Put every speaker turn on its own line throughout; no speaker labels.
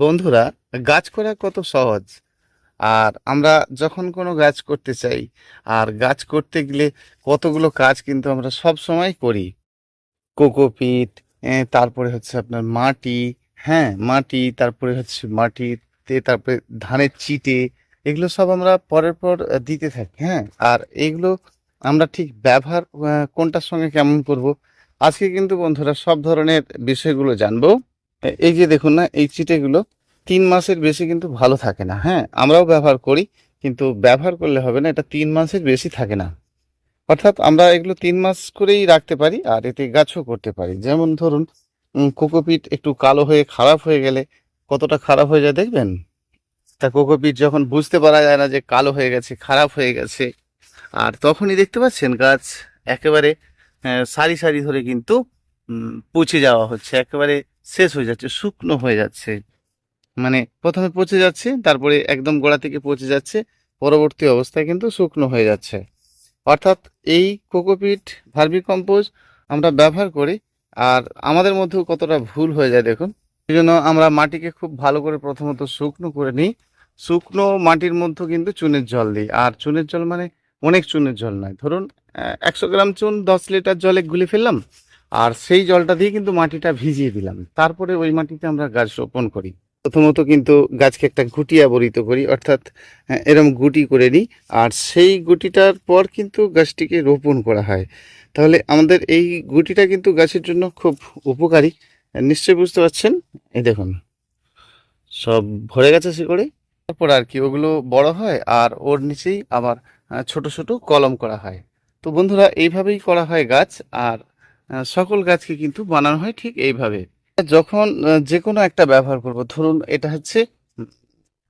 বন্ধুরা, গাছ করা কত সহজ। আর আমরা যখন কোনো গাছ করতে চাই, আর গাছ করতে গেলে কতগুলো কাজ কিন্তু আমরা সব সময় করি। কোকোপিট তারপরে হচ্ছে আপনার মাটি হ্যাঁ মাটি, তারপরে হচ্ছে মাটিতে, তারপরে ধানের চিটে, এগুলো সব আমরা পরের পর দিতে থাকি হ্যাঁ। আর এগুলো আমরা ঠিক ব্যবহার কোনটার সঙ্গে কেমন করব, আজকে কিন্তু বন্ধুরা সব ধরনের বিষয়গুলো জানব। এই যে দেখুন না, এই চিটেগুলো তিন মাসের বেশি কিন্তু ভালো থাকে না। হ্যাঁ আমরাও ব্যবহার করি, কিন্তু ব্যবহার করলে হবে না, এটা তিন মাসের বেশি থাকে না। অর্থাৎ আমরা এগুলো তিন মাস করেই রাখতে পারি আর এতে গাছও করতে পারি। যেমন ধরুন কোকোপিট একটু কালো হয়ে, খারাপ হয়ে গেলে কতটা খারাপ হয়ে যায় দেখবেন? তা কোকোপিট যখন বুঝতে পারা যায় না যে কালো হয়ে গেছে, খারাপ হয়ে গেছে, আর তখনই দেখতে পাচ্ছেন গাছ একেবারে সারি সারি ধরে কিন্তু পচে যাওয়া হচ্ছে। একেবারে শেষ হয়ে যাচ্ছে, শুকনো হয়ে যাচ্ছে। মানে প্রথমে পচে যাচ্ছে, তারপরে একদম গোড়া থেকে পচে যাচ্ছে, পরবর্তী অবস্থায় কিন্তু শুকনো হয়ে যাচ্ছে। অর্থাৎ এই কোকোপিট ভার্মিকম্পোজ আমরা ব্যবহার করি, আর আমাদের মধ্যেও কতটা ভুল হয়ে যায় দেখুন। সেই জন্য আমরা মাটিকে খুব ভালো করে প্রথমত শুকনো করে নিই। শুকনো মাটির মধ্যে কিন্তু চুনের জল দিই, আর চুনের জল মানে অনেক চুনের জল নয়। ধরুন একশো গ্রাম চুন দশ লিটার জলে গুলে ফেললাম আর সেই জলটা দিয়ে কিন্তু মাটিটা ভিজিয়ে দিলাম। তারপরে ওই মাটিতে আমরা গাছ রোপণ করি। প্রথমত কিন্তু গাছকে একটা গুটি আবরিত করি অর্থাৎ আহ, এরম গুটি করে নিই। আর সেই গুটিটার পর কিন্তু গাছটিকে রোপণ করা হয়। তাহলে আমাদের এই গুটিটা কিন্তু গাছের জন্য খুব উপকারী। নিশ্চয়ই বুঝতে পারছেন? এই দেখুন। সব ভরে গেছে শিকড়ে। তারপর আর কি ওগুলো বড় হয় আর ওর নিচেই আবার আহ, ছোট ছোট কলম করা হয়। তো বন্ধুরা এইভাবেই করা হয় গাছ। আর সকল গাছকে কিন্তু বানানো হয় ঠিক এইভাবে। যখন যে কোনো একটা ব্যবহার করব, ধরুন এটা হচ্ছে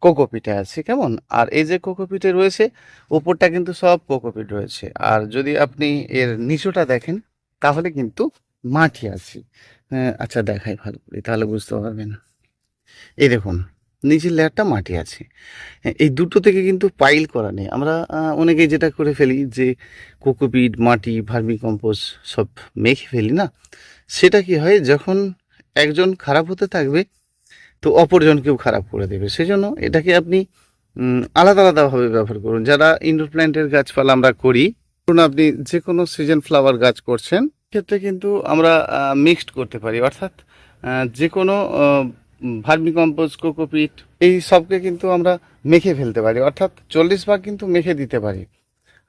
কোকোপিটে আছে, কেমন? আর এই যে কোকোপিটে রয়েছে, উপরটা কিন্তু সব কোকোপিট রয়েছে। আর যদি আপনি এর নিচুটা দেখেন, তাহলে কিন্তু মাটি আছে। আচ্ছা দেখাই ভালো তাহলে বুঝতে পারবেন। এই দেখুন নিচের লেয়ারটা মাটি আছে। এই দুটো থেকে কিন্তু পাইল করা নেই। আমরা আহ, অনেকেই যেটা করে ফেলি যে কোকোপিট মাটি ভার্মি কম্পোস্ট সব মেখে ফেলি না? সেটা কি হয় যখন একজন খারাপ হতে থাকবে তো অপরজনকেও খারাপ করে দেবে। সেজন্য এটাকে আপনি আলাদা আলাদাভাবে ব্যবহার করুন। যারা ইনডোর প্ল্যান্টের গাছপালা আমরা করি ধরুন আপনি যে কোনো সিজন ফ্লাওয়ার গাছ করছেন ক্ষেত্রে কিন্তু আমরা মিক্সড করতে পারি। অর্থাৎ যে কোনো ভার্মি কম্পোস্ট কোকোপিট, এই সবকে কিন্তু আমরা মেখে ফেলতে পারি। অর্থাৎ চল্লিশ ভাগ কিন্তু মেখে দিতে পারি।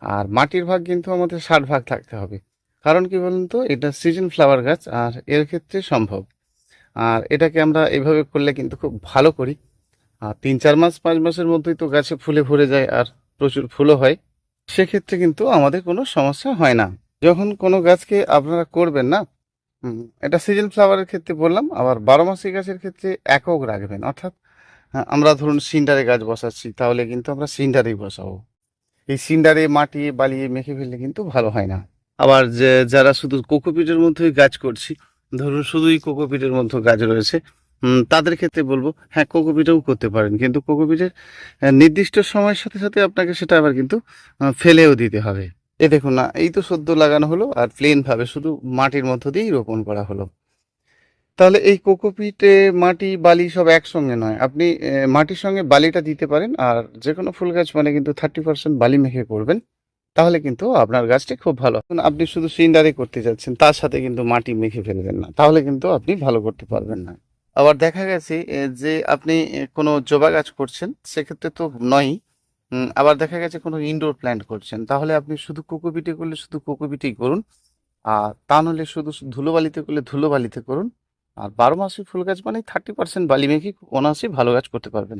আর মাটির ভাগ কিন্তু আমাদের ষাট ভাগ থাকতে হবে। কারণ কি বলুন তো, এটা সিজন ফ্লাওয়ার গাছ, আর এর ক্ষেত্রে সম্ভব। আর এটাকে আমরা এভাবে করলে কিন্তু খুব ভালো করি। আর তিন চার মাস, পাঁচ মাসের মধ্যেই তো গাছে ফুলে ভরে যায় আর প্রচুর ফুলও হয়। সেক্ষেত্রে কিন্তু আমাদের কোনো সমস্যা হয় না। যখন কোনো গাছকে আপনারা করবেন না এটা সিজন ফ্লাওয়ারের ক্ষেত্রে বললাম আবার বারো মাসি গাছের ক্ষেত্রে একক রাখবেন অর্থাৎ হ্যাঁ, আমরা ধরুন সিন্ডারে গাছ বসাচ্ছি তাহলে কিন্তু আমরা সিন্ডারেই বসাবো। এই সিন্ডারে মাটি বালিয়ে মেখে ফেললে কিন্তু ভালো হয় না। আবার যে যারা শুধু কোকোপিটের মধ্যেই গাছ করছি ধরুন শুধুই কোকোপিটের মধ্যে গাছ রয়েছে তাদের ক্ষেত্রে বলব হ্যাঁ কোকোপিটেও করতে পারেন কিন্তু কোকোপিটের নির্দিষ্ট সময়ের সাথে সাথে আপনাকে সেটা আবার কিন্তু ফেলেও দিতে হবে। এই দেখুন না এই তো সদ্য লাগানো হলো আর প্লেন ভাবে শুধু মাটির মধ্য দিয়েই রোপণ করা হলো। তাহলে এই কোকোপিটে মাটি বালি সব একসঙ্গে নয়। আপনি মাটির সঙ্গে বালিটা দিতে পারেন আর যে কোনো ফুল গাছ মানে কিন্তু থার্টি পার্সেন্ট বালি মেখে করবেন তাহলে কিন্তু আপনার গাছটি খুব ভালো। আপনি শুধু সিন্ডারে করতে যাচ্ছেন তার সাথে কিন্তু মাটি মেখে ফেলবেন না তাহলে কিন্তু আপনি ভালো করতে পারবেন না। আবার দেখা গেছে যে আপনি কোনো জবা গাছ করছেন সেক্ষেত্রে তো উম, আবার দেখা গেছে কোনো ইনডোর প্ল্যান্ট করছেন, তাহলে আপনি শুধু কোকোপিটে করলে শুধু কোকোপিটেই করুন, আর তা নাহলে শুধু ধুলোবালিতে করলে ধুলোবালিতে করুন, আর বারো মাসি ফুল গাছ মানে থার্টি পার্সেন্ট বালি মেখে অনায়াসই ভালো গাছ করতে পারবেন।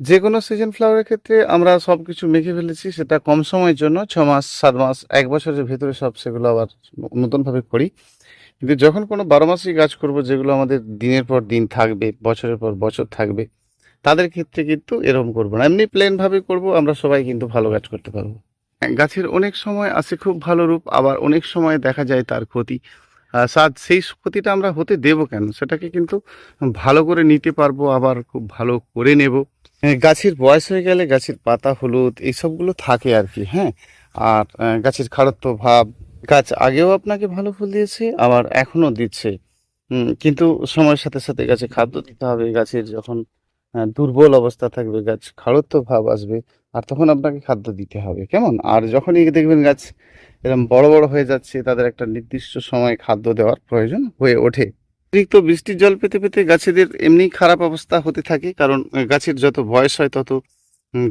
যে কোনো সিজন ফ্লাওয়ারের ক্ষেত্রে আমরা সব কিছু মেখে ফেলেছি, সেটা কম সময়ের জন্য, ছ মাস, সাত মাস, এক বছরের ভেতরে সব সেগুলো আবার নতুনভাবে করি। কিন্তু যখন কোনো বারো মাসি গাছ করব, যেগুলো আমাদের দিনের পর দিন থাকবে, বছরের পর বছর থাকবে তাদের ক্ষেত্রে কিন্তু এরকম করব না। এমনি প্লেন ভাবে করব আমরা সবাই কিন্তু ভালো গাছ করতে পারব। হ্যাঁ, গাছের অনেক সময় আসে খুব ভালো রূপ আবার অনেক সময় দেখা যায় তার ক্ষতি। সাদ সেই ক্ষতিটা আমরা হতে দেব কেন? সেটাকে কিন্তু ভালো করে নিতে পারব আবার খুব ভালো করে নেব। হ্যাঁ, গাছের বয়স হয়ে গেলে গাছের পাতা হলুদ এইসবগুলো থাকে আর কি হ্যাঁ। আর গাছের খাড়ত্ব ভাব গাছ আগেও আপনাকে ভালো ফুল দিয়েছে আবার এখনও দিচ্ছে। কিন্তু সময়ের সাথে সাথে গাছে খাদ্য দিতে হবে গাছের যখন দুর্বল অবস্থা থাকবে গাছ খাড়ত্ব ভাব আসবে, আর তখন আপনাকে খাদ্য দিতে হবে, কেমন? আর যখনই দেখবেন গাছ এরকম বড় বড় হয়ে যাচ্ছে, তাদের একটা নির্দিষ্ট সময় খাদ্য দেওয়ার প্রয়োজন হয়ে ওঠে। অতিরিক্ত বৃষ্টির জল পেতে পেতে গাছেদের এমনি খারাপ অবস্থা হতে থাকে, কারণ গাছের যত বয়স হয়, তত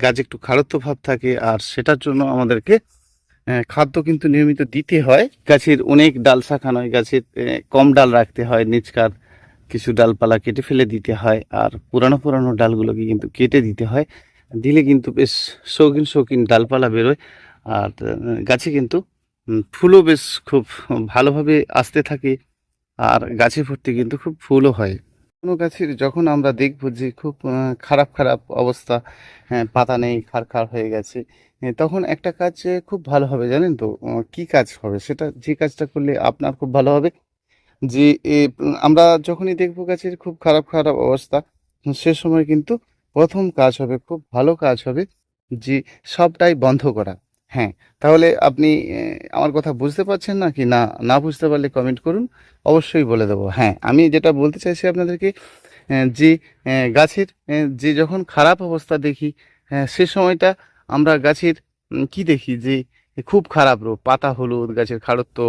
গাছ একটু খাড়ত্ব ভাব থাকে, আর সেটার জন্য আমাদেরকে খাদ্য কিন্তু নিয়মিত দিতে হয়। গাছের অনেক ডাল শাখা নয় গাছের কম ডাল রাখতে হয়, নিচকার কিছু ডালপালা কেটে ফেলে দিতে হয়, আর পুরানো পুরানো ডালগুলোকে কিন্তু কেটে দিতে হয়। দিলে কিন্তু বেশ শৌখিন শৌখিন ডালপালা বেরোয়, আর গাছে কিন্তু ফুলও বেশ খুব ভালোভাবে আসতে থাকে, আর গাছে ভর্তি কিন্তু খুব ফুলও হয়। কোনো গাছের যখন আমরা দেখব যে খুব খারাপ খারাপ অবস্থা হ্যাঁ পাতা নেই খার খার হয়ে গেছে তখন একটা কাজ খুব ভালো হবে, জানেন তো? কি কাজ হবে? সেটা যে কাজটা করলে আপনার খুব ভালো হবে। যে আমরা যখনই দেখব গাছের খুব খারাপ খারাপ অবস্থা, সে সময় কিন্তু প্রথম কাজ হবে, খুব ভালো কাজ হবে যে, সবটাই বন্ধ করা। হ্যাঁ তাহলে আপনি আমার কথা বুঝতে পারছেন না কি না না বুঝতে পারলে কমেন্ট করুন, অবশ্যই বলে দেবো। হ্যাঁ আমি যেটা বলতে চাইছি আপনাদেরকে যে গাছের যে যখন খারাপ অবস্থা দেখি সে সময়টা আমরা গাছের কি দেখি যে, খুব খারাপ রোগ পাতা হলুদ, গাছের খাড়ত্ব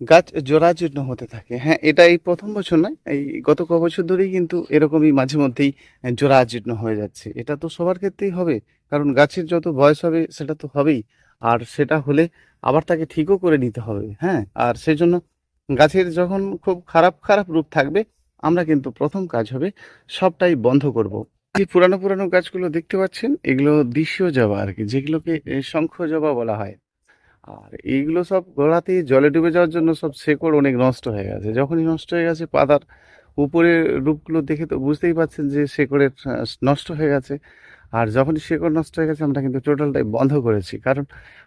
গাছ জরাজীর্ণ হতে থাকে। হ্যাঁ এটা এই প্রথম বছর নয়, এই গত ক বছর ধরেই কিন্তু এরকমই মাঝে মধ্যেই জরাজীর্ণ হয়ে যাচ্ছে। এটা তো সবার ক্ষেত্রেই হবে, কারণ গাছের যত বয়স হবে সেটা তো হবেই, আর সেটা হলে আবার তাকে ঠিকও করে নিতে হবে হ্যাঁ? আর সেই জন্য গাছের যখন খুব খারাপ খারাপ রূপ থাকবে, আমরা কিন্তু প্রথম কাজ হবে সবটাই বন্ধ করব। যে পুরানো পুরানো গাছগুলো দেখতে পাচ্ছেন? এগুলো দেশীয় জবা আর কি, যেগুলোকে শঙ্খ জবা বলা হয়। আর এইগুলো সব গোড়াতেই জলে ডুবে যাওয়ার জন্য সব শেকড় অনেক নষ্ট হয়ে গেছে। যখনই নষ্ট হয়ে গেছে, পাতার উপরের রূপগুলো দেখে তো বুঝতেই পারছেন যে শেকড়ের নষ্ট হয়ে গেছে। আর যখনই শেকড় নষ্ট হয়ে গেছে, আমরা কিন্তু টোটালটাই বন্ধ করেছি। কারণ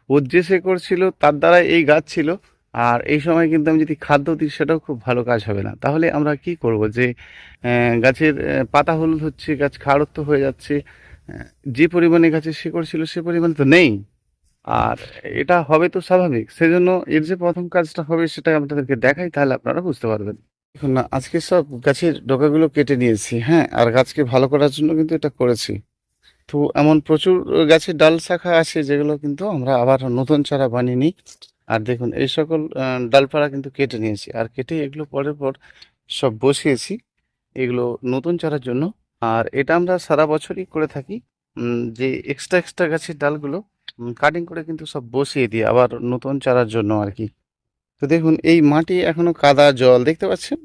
ওর যে শেকড় ছিল, তার দ্বারা এই গাছ ছিল। আর এই সময় কিন্তু আমি যদি খাদ্য দিই, সেটাও খুব ভালো কাজ হবে না। তাহলে আমরা কি করব যে গাছের পাতা হলুদ হচ্ছে, গাছ খাড়ত্ব হয়ে যাচ্ছে। যে পরিমাণে গাছের শেকড় ছিল, সে পরিমাণে তো নেই। আর এটা হবে তো স্বাভাবিক। সেজন্য এর যে প্রথম কাজটা হবে সেটা আপনাদেরকে দেখাই তাহলে আপনারা বুঝতে পারবেন। দেখুন না আজকে সব গাছের ডোকাগুলো কেটে নিয়েছি হ্যাঁ? আর গাছকে ভালো করার জন্য কিন্তু এটা করেছি। তো এমন প্রচুর গাছের ডাল শাখা আছে যেগুলো কিন্তু আমরা আবার নতুন চারা বানিয়ে নিই। আর দেখুন এই সকল আহ, ডালপালা কিন্তু কেটে নিয়েছি। আর কেটে এগুলো পরের পর সব বসিয়েছি এগুলো নতুন চারার জন্য। আর এটা আমরা সারা বছরই করে থাকি যে এক্সট্রা এক্সট্রা গাছের ডালগুলো কাটিং করে কিন্তু সব বসিয়ে দিই আবার নতুন চারার জন্য আর কি তো দেখুন, এই মাটি এখনও কাদা জল, দেখতে পাচ্ছেন?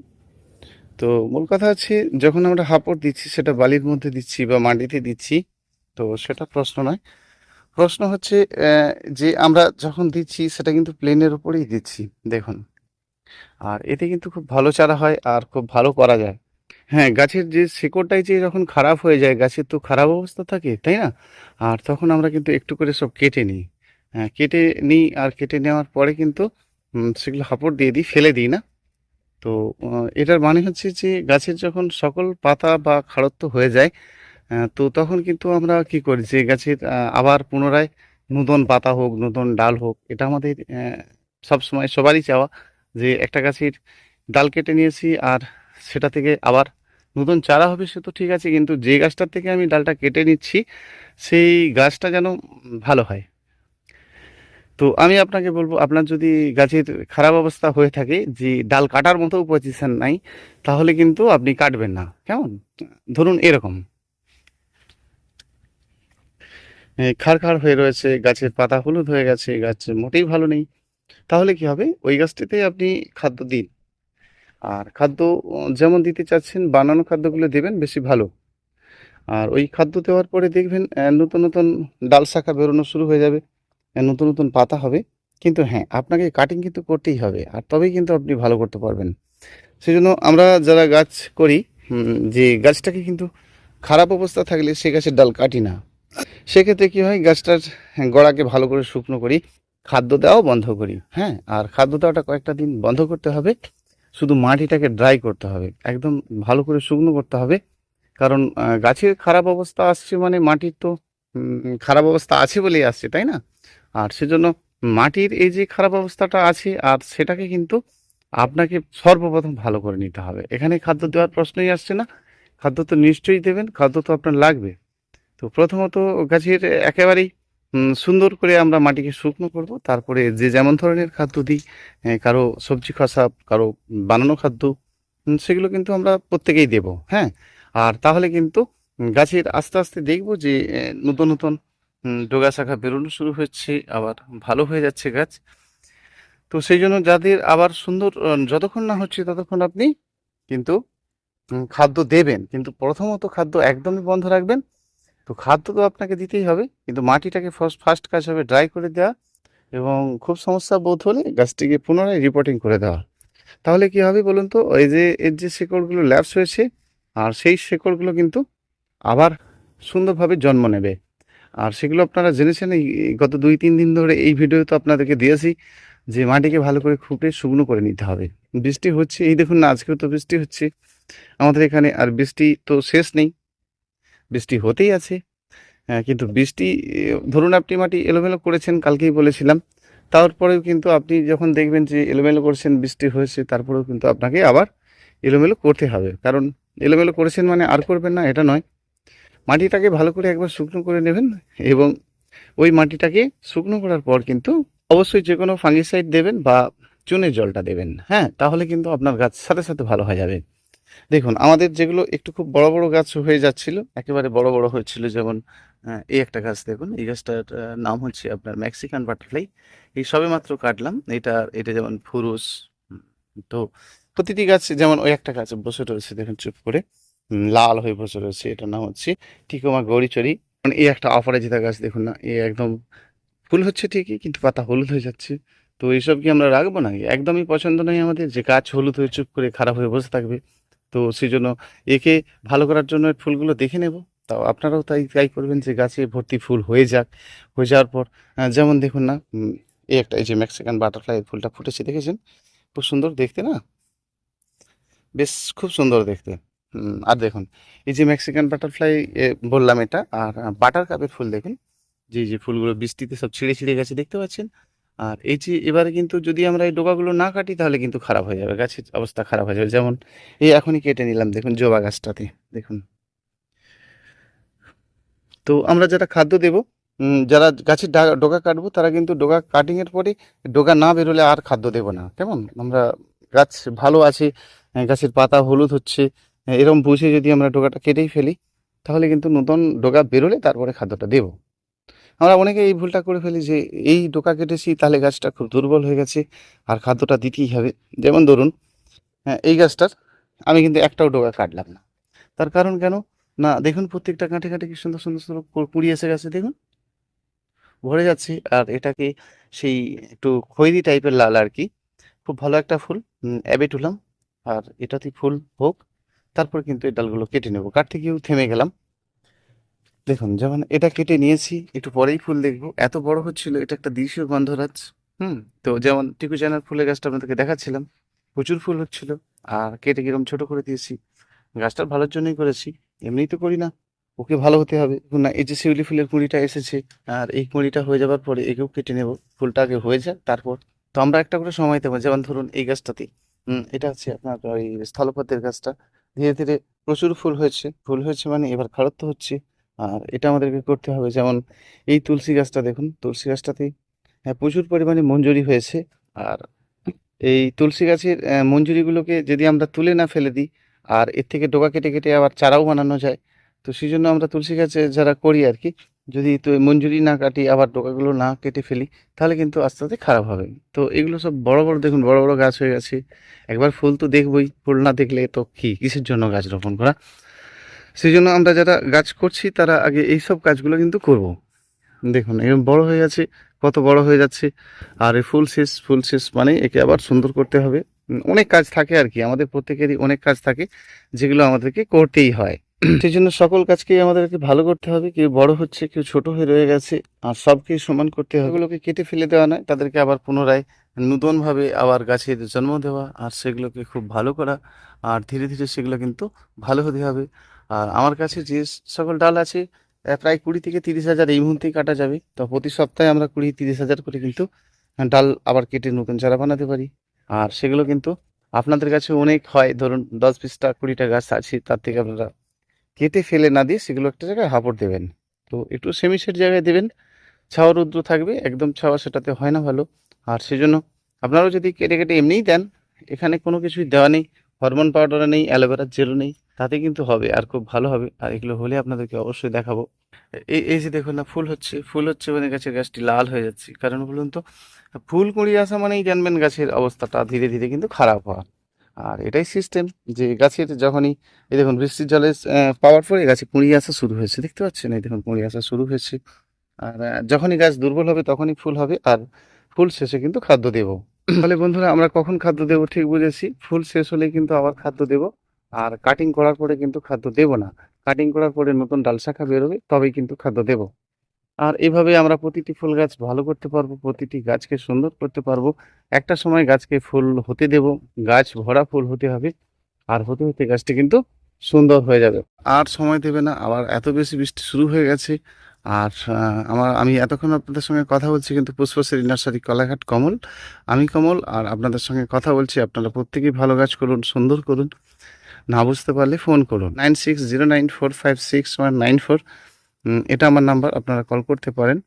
তো মূল কথা হচ্ছে, যখন আমরা হাঁপড় দিচ্ছি, সেটা বালির মধ্যে দিচ্ছি বা মাটিতে দিচ্ছি, তো সেটা প্রশ্ন নয়। প্রশ্ন হচ্ছে যে আমরা যখন দিচ্ছি, সেটা কিন্তু প্লেনের উপরেই দিচ্ছি, দেখুন। আর এতে কিন্তু খুব ভালো চারা হয়, আর খুব ভালো করা যায়। হ্যাঁ গাছের যে শিকড়টাই যে যখন খারাপ হয়ে যায়, গাছের তো খারাপ অবস্থা থাকে, তাই না? আর তখন আমরা কিন্তু একটু করে সব কেটে নিই। হ্যাঁ কেটে নিই আর কেটে নেওয়ার পরে কিন্তু সেগুলো হাঁপড় দিয়ে দিই, ফেলে দিই, না? তো এটার মানে হচ্ছে যে গাছের যখন সকল পাতা বা খাড়ত্ব হয়ে যায় তো তখন কিন্তু আমরা কি করি যে গাছের আবার পুনরায় নতুন পাতা হোক, নতুন ডাল হোক, এটা আমাদের সব সময় সবারই চাওয়া যে একটা গাছের ডাল কেটে নিয়েছি আর সেটা থেকে আবার নতুন চারা হবে সে তো ঠিক আছে, কিন্তু যে গাছটার থেকে আমি ডালটা কেটে নিচ্ছি, সেই গাছটা যেন ভালো হয়। তো আমি আপনাকে বলব, আপনার যদি গাছের খারাপ অবস্থা হয়ে থাকে, যে ডাল কাটার মতো পজিশন নাই, তাহলে কিন্তু আপনি কাটবেন না। কেমন? ধরুন এরকম। খাড় খাড় হয়ে রয়েছে, গাছের পাতা হলুদ হয়ে গেছে, গাছ মোটেই ভালো নেই। তাহলে কি হবে? ওই গাছটিতে আপনি খাদ্য দিন। আর খাদ্য যেমন দিতে চাচ্ছেন, বানানো খাদ্যগুলো দেবেন, বেশি ভালো। আর ওই খাদ্য দেওয়ার পরে দেখবেন নতুন নতুন ডাল শাখা বেরোনো শুরু হয়ে যাবে নতুন নতুন পাতা হবে। কিন্তু হ্যাঁ আপনাকে কাটিং কিন্তু করতেই হবে, আর তবেই কিন্তু আপনি ভালো করতে পারবেন। সেই জন্য আমরা যারা গাছ করি যে গাছটাকে কিন্তু খারাপ অবস্থা থাকলে সে গাছের ডাল কাটি না। সেক্ষেত্রে কি হয়, গাছটার গোড়াকে ভালো করে শুকনো করি, খাদ্য দেওয়াও বন্ধ করি। হ্যাঁ আর খাদ্য দেওয়াটা কয়েকটা দিন বন্ধ করতে হবে। শুধু মাটিটাকে ড্রাই করতে হবে। একদম ভালো করে শুকনো করতে হবে। কারণ গাছের খারাপ অবস্থা আসছে মানে মাটির তো খারাপ অবস্থা আছে বলেই আসছে, তাই না? আর সেজন্য মাটির এই যে খারাপ অবস্থাটা আছে, আর সেটাকে কিন্তু আপনাকে সর্বপ্রথম ভালো করে নিতে হবে। এখানে খাদ্য দেওয়ার প্রশ্নই আসছে না। খাদ্য তো নিশ্চয়ই দেবেন, খাদ্য তো আপনার লাগবে। তো প্রথমত গাছের একেবারেই সুন্দর করে আমরা মাটিকে শুকনো করব। তারপরে যে যেমন ধরনের খাদ্য দিই কারও সবজি খসা, কারও বানানো খাদ্য সেগুলো কিন্তু আমরা প্রত্যেকেই দেব হ্যাঁ? আর তাহলে কিন্তু গাছের আস্তে আস্তে দেখব যে নতুন নতুন ডোগা শাখা বেরোনো শুরু হচ্ছে, আবার ভালো হয়ে যাচ্ছে গাছ। তো সেই জন্য যাদের আবার সুন্দর যতক্ষণ না হচ্ছে ততক্ষণ আপনি কিন্তু খাদ্য দেবেন। কিন্তু প্রথমত খাদ্য একদমই বন্ধ রাখবেন তো খাদ্য তো আপনাকে দিতেই হবে, কিন্তু মাটিটাকে ফার্স্ট ফার্স্ট কাজ হবে ড্রাই করে দেওয়া এবং খুব সমস্যা বোধ হলে গাছটিকে পুনরায় রিপোর্টিং করে দেওয়া। তাহলে কি হবে বলুন তো? এই যে, এর যে শেকড়গুলো ল্যাপস হয়েছে, আর সেই শেকড়গুলো কিন্তু আবার সুন্দরভাবে জন্ম নেবে। আর সেগুলো আপনারা জেনেছেন, এই গত দুই, তিন দিন ধরে এই ভিডিও তো আপনাদেরকে দিয়েছি যে মাটিকে ভালো করে খুঁটে শুকনো করে নিতে হবে। বৃষ্টি হচ্ছে, এই দেখুন না, আজকেও তো বৃষ্টি হচ্ছে। আমাদের এখানে আর বৃষ্টি তো শেষ নেই। বৃষ্টি হতেই আছে। হ্যাঁ কিন্তু বৃষ্টি ধরুন আপনি মাটি এলোমেলো করেছেন, কালকেই বলেছিলাম। তারপরেও কিন্তু আপনি যখন দেখবেন যে এলোমেলো করেছেন, বৃষ্টি হয়েছে, তারপরেও কিন্তু আপনাকে আবার এলোমেলো করতে হবে। কারণ এলোমেলো করেছেন মানে আর করবেন না, এটা নয়। মাটিটাকে ভালো করে একবার শুকনো করে নেবেন এবং ওই মাটিটাকে শুকনো করার পর কিন্তু অবশ্যই যে কোনো ফাঙ্গিসাইড দেবেন বা চুনের জলটা দেবেন। হ্যাঁ তাহলে কিন্তু আপনার গাছ সাথে সাথে ভালো হয়ে যাবে। দেখুন, আমাদের যেগুলো একটু খুব বড় বড় গাছ হয়ে যাচ্ছিল, একেবারে বড় বড় হয়েছিল, যেমন এই একটা গাছ দেখুন, এই গাছটার নাম হচ্ছে আপনার মেক্সিকান বাটারফ্লাই এই সবে মাত্র কাটলাম, এটা এটা যেমন ফুরুস তো প্রতিটি গাছ যেমন ওই একটা গাছ বসে রয়েছে, দেখুন চুপ করে লাল হয়ে বসে রয়েছে, এটার নাম হচ্ছে টিকোমা গৌরীচরি মানে এই একটা অপরাজিতা গাছ দেখুন না এ একদম ফুল হচ্ছে ঠিকই, কিন্তু পাতা হলুদ হয়ে যাচ্ছে, তো এইসব কি আমরা রাখব নাকি? একদমই পছন্দ নয় আমাদের, যে গাছ হলুদ হয়ে চুপ করে খারাপ হয়ে বসে থাকবে তো সেই জন্য একে ভালো করার জন্য ফুলগুলো দেখে নেব। তাও আপনারাও তাই তাই করবেন যে গাছে ভর্তি ফুল হয়ে যাক। হয়ে যাওয়ার পর যেমন দেখুন না এই একটা, এই যে মেক্সিকান বাটারফ্লাই ফুলটা ফুটেছে, দেখেছেন? খুব সুন্দর দেখতে না? বেশ, খুব সুন্দর দেখতে। আর দেখুন, এই যে মেক্সিকান বাটারফ্লাই বললাম এটা, আর বাটার কাপের ফুল দেখুন। যে যে ফুলগুলো বৃষ্টিতে সব ছিঁড়ে ছিঁড়ে গেছে, দেখতে পাচ্ছেন? আর এই যে এবারে কিন্তু যদি আমরা এই ডোকাগুলো না কাটি, তাহলে কিন্তু খারাপ হয়ে যাবে। গাছের অবস্থা খারাপ হয়ে যাবে। যেমন এই এখনই কেটে নিলাম, দেখুন জবা গাছটাতে, দেখুন। তো আমরা যারা খাদ্য দেব যারা গাছের ডগা কাটবো, তারা কিন্তু ডগা কাটিংয়ের পরে ডগা না বেরোলে আর খাদ্য দেব না। কেমন? আমরা গাছ ভালো আছে গাছের পাতা হলুদ হচ্ছে এরকম বুঝে যদি আমরা ডগাটা কেটেই ফেলি, তাহলে কিন্তু নতুন ডগা বেরোলে তারপরে খাদ্যটা দেব। আমরা অনেকে এই ভুলটা করে ফেলি যে এই ডোকা কেটেছি তাহলে গাছটা খুব দুর্বল হয়ে গেছে আর খাদ্যটা দিতেই হবে। যেমন ধরুন হ্যাঁ, এই গাছটার আমি কিন্তু একটাও ডোকা কাটলাম না। তার কারণ কেন? না দেখুন প্রত্যেকটা কাঁঠে কাঁঠে কি সুন্দর সুন্দর সুন্দর কুড়ি এসে গেছে দেখুন। ভরে যাচ্ছে আর এটাকে সেই একটু খয়েরি টাইপের লাল আর কি। খুব ভালো একটা ফুল অ্যাবেটুলাম। আর এটাতে ফুল হোক তারপর কিন্তু এই ডালগুলো কেটে নেব। কাটতে গিয়েও থেমে গেলাম। দেখুন যেমন এটা কেটে নিয়েছি, একটু পরেই ফুল দেখব। এত বড় হচ্ছিল, এটা একটা দেশীয় গন্ধরাজ। হুম, তো যেমন টিকু টিকুচানার ফুলের গাছটা আপনাদেরকে দেখাচ্ছিলাম, প্রচুর ফুল হচ্ছিল। আর কেটে কিরম ছোট করে দিয়েছি গাছটার ভালোর জন্যই করেছি, এমনিই তো করি না। ওকে ভালো হতে হবে। না, এই যে শিউলি ফুলের কুঁড়িটা এসেছে, আর এই কুঁড়িটা হয়ে যাবার পরে একেও কেটে নেব। ফুলটা আগে হয়ে যাক, তারপর তো আমরা একটা করে সময় দেবো। যেমন ধরুন, এই গাছটাতে, হুম, এটা হচ্ছে আপনার ওই স্থলপদ্মের গাছটা। ধীরে ধীরে প্রচুর ফুল হয়েছে। ফুল হয়েছে মানে এবার খারত্ব হচ্ছে। আর এটা আমাদেরকে করতে হবে। যেমন এই তুলসী গাছটা দেখুন তুলসী গাছটাতে হ্যাঁ, প্রচুর পরিমাণে মঞ্জুরি হয়েছে। আর এই তুলসী গাছের মঞ্জুরিগুলোকে যদি আমরা তুলে না ফেলে দিই আর এর থেকে ডোকা কেটে কেটে আবার চারাও বানানো যায় তো সেই জন্য আমরা তুলসী গাছে যারা করি আর কি যদি তো মঞ্জুরি না কাটি আবার ডোকাগুলো না কেটে ফেলি তাহলে কিন্তু আস্তে আস্তে খারাপ হবে। তো এগুলো সব বড় বড় দেখুন বড় বড় গাছ হয়ে গেছে। একবার ফুল তো দেখবই ফুল না দেখলে তো কি? কিসের জন্য গাছ রোপণ করা? সেই জন্য আমরা যারা গাছ করছি, তারা আগে এই সব কাজগুলো কিন্তু করব। দেখুন এরকম বড় হয়ে গেছে কত বড় হয়ে যাচ্ছে। আর এই ফুল শেষ ফুল শেষ মানে একে আবার সুন্দর করতে হবে। অনেক কাজ থাকে আর কি, আমাদের প্রত্যেকেরই অনেক কাজ থাকে, যেগুলো আমাদেরকে করতেই হয়। সেই জন্য সকল কাজকেই আমাদেরকে ভালো করতে হবে, কেউ বড় হচ্ছে, কেউ ছোট হয়ে রয়ে গেছে, আর সবকে সমান করতে হবে। ওগুলোকে কেটে ফেলে দেওয়া নয়, তাদেরকে আবার পুনরায় নূতনভাবে আবার গাছের জন্ম দেওয়া, আর সেগুলোকে খুব ভালো করা, আর ধীরে ধীরে সেগুলো কিন্তু ভালো হতে হবে। আর আমার কাছে যে সকল ডাল আছে প্রায় কুড়ি থেকে তিরিশ হাজার এই মুহূর্তেই কাটা যাবে। তো প্রতি সপ্তাহে আমরা কুড়ি তিরিশ হাজার করে কিন্তু ডাল আবার কেটে নতুন চারা বানাতে পারি। আর সেগুলো কিন্তু আপনাদের কাছে অনেক হয়। ধরুন দশ বিশটা কুড়িটা গাছ আছে, তার থেকে আপনারা কেটে ফেলে না দিয়ে সেগুলো একটা জায়গায় হাঁপড় দেবেন। তো একটু সেমি সেট জায়গায় দেবেন। ছাওয়া রুদ্র থাকবে, একদম ছাওয়া সেটাতে হয় না ভালো। আর সেজন্য আপনারাও যদি কেটে কেটে এমনিই দেন, এখানে কোনো কিছুই দেওয়া নেই, হরমোন পাউডার নেই, অ্যালোভেরার জেলও নেই। তাতে কিন্তু হবে, আর খুব ভালো হবে। আর এগুলো হলে আপনাদেরকে অবশ্যই দেখাবো। এই এই যে দেখুন না, ফুল হচ্ছে ফুল হচ্ছে মানে গাছের গাছটি লাল হয়ে যাচ্ছে। কারণ বলুন তো ফুল কুড়ি আসা মানেই জানবেন গাছের অবস্থাটা ধীরে ধীরে কিন্তু খারাপ হওয়া। আর এটাই সিস্টেম যে গাছের যখনই, এই দেখুন বৃষ্টির জলে পাওয়ার পরে গাছে কুঁড়ি আসা শুরু হয়েছে। দেখতে পাচ্ছেন? এই দেখুন কুঁড়ি আসা শুরু হয়েছে। আর যখনই গাছ দুর্বল হবে তখনই ফুল হবে, আর ফুল শেষে কিন্তু খাদ্য দেব। তাহলে বন্ধুরা, আমরা কখন খাদ্য দেবো ঠিক বুঝেছি। ফুল শেষ হলে কিন্তু আবার খাদ্য দেব। আর কাটিং করার পরে কিন্তু খাদ্য দেব না। কাটিং করার পরে নতুন ডাল শাখা বেরোবে, তবেই কিন্তু খাদ্য দেব। আর এইভাবে আমরা প্রতিটি ফুল গাছ ভালো করতে পারব, প্রতিটি গাছকে সুন্দর করতে পারব। একটা সময় গাছকে ফুল হতে দেব, গাছ ভরা ফুল হতে হবে, আর হতে হতে গাছটি কিন্তু সুন্দর হয়ে যাবে। আর সময় দেবে না, আবার এত বেশি বৃষ্টি শুরু হয়ে গেছে। আর আমার, আমি এতক্ষণ আপনাদের সঙ্গে কথা বলছি কিন্তু পুষ্পশ্রী নার্সারি কলাঘাট কমল। আমি কমল, আর আপনাদের সঙ্গে কথা বলছি, আপনারা প্রত্যেকেই ভালো গাছ করুন, সুন্দর করুন। না বুঝতে পারলে ফোন করুন। Nine six zero nine four five six one nine four এটা আমার নাম্বার আপনারা কল করতে পারেন।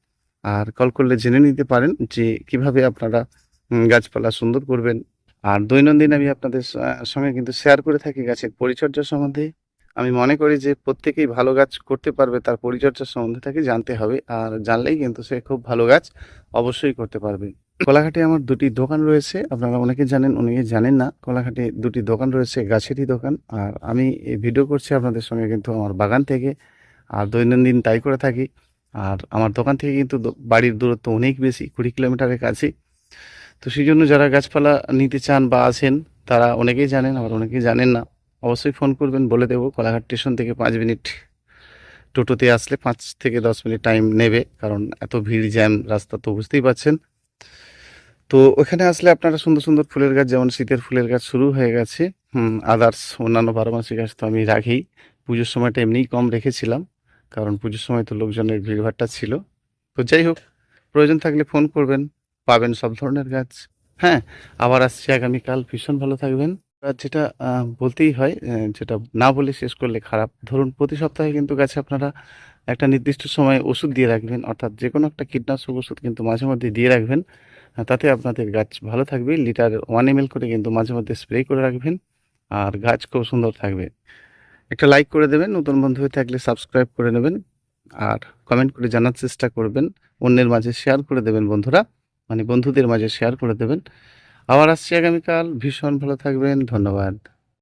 আর কল করলে জেনে নিতে পারেন যে কীভাবে আপনারা গাছপালা সুন্দর করবেন। আর দৈনন্দিন আমি আপনাদের সঙ্গে কিন্তু শেয়ার করে থাকি গাছের পরিচর্যা সম্বন্ধে। আমি মনে করি যে প্রত্যেকেই ভালো গাছ করতে পারবে, তার পরিচর্যা সম্বন্ধে তাকে জানতে হবে। আর জানলেই কিন্তু সে খুব ভালো গাছ অবশ্যই করতে পারবে। কোলাঘাটে আমার দুটি দোকান রয়েছে। আপনারা অনেকে জানেন অনেকে জানেন না। কোলাঘাটে দুটি দোকান রয়েছে, গাছেরই দোকান। আর আমি এই ভিডিও করছি আপনাদের সঙ্গে কিন্তু আমার বাগান থেকে। আর দৈনন্দিন তাই করে থাকি। আর আমার দোকান থেকে কিন্তু বাড়ির দূরত্ব অনেক বেশি, কুড়ি কিলোমিটারের কাছে। তো সেই জন্য যারা গাছপালা নিতে চান বা আছেন, তারা অনেকেই জানেন, আবার অনেকেই জানেন না, অবশ্যই ফোন করবেন, বলে দেবো। কোলাঘাট স্টেশন থেকে পাঁচ মিনিট টোটোতে আসলে পাঁচ থেকে দশ মিনিট টাইম নেবে, কারণ এত ভিড় জ্যাম রাস্তা তো বুঝতেই পারছেন। তো ওখানে আসলে আপনারা সুন্দর সুন্দর ফুলের গাছ, যেমন শীতের ফুলের গাছ শুরু হয়ে গেছে, হুম আদার্স অন্যান্য বারোমাসি গাছ তো আমি রাখি। পুজোর সময়টা এমনিই কম রেখেছিলাম, কারণ পুজোর সময় তো লোকজনের ভিড়ভাড়টা ছিল। তো যাই হোক, প্রয়োজন থাকলে ফোন করবেন, পাবেন সব ধরনের গাছ। হ্যাঁ আবার আসছি আগামীকাল, ভীষণ ভালো থাকবেন। আর যেটা বলতেই হয় যেটা না বলে শেষ করলে খারাপ। ধরুন, প্রতি সপ্তাহে কিন্তু গাছে আপনারা একটা নির্দিষ্ট সময় ওষুধ দিয়ে রাখবেন, অর্থাৎ যে কোনো একটা কীটনাশক ওষুধ কিন্তু মাঝে মধ্যে দিয়ে রাখবেন। তাতে আপনাদের গাছ ভালো থাকবে। লিটার ওয়ান এম করে কিন্তু মাঝে মধ্যে স্প্রে করে রাখবেন। আর গাছ খুব সুন্দর থাকবে। একটা লাইক করে দেবেন, নতুন বন্ধু হয়ে থাকলে সাবস্ক্রাইব করে নেবেন। আর কমেন্ট করে জানার চেষ্টা করবেন। অন্যের মাঝে শেয়ার করে দেবেন বন্ধুরা। মানে বন্ধুদের মাঝে শেয়ার করে দেবেন। আবার আসছি আগামীকাল। ভীষণ ভালো থাকবেন। ধন্যবাদ।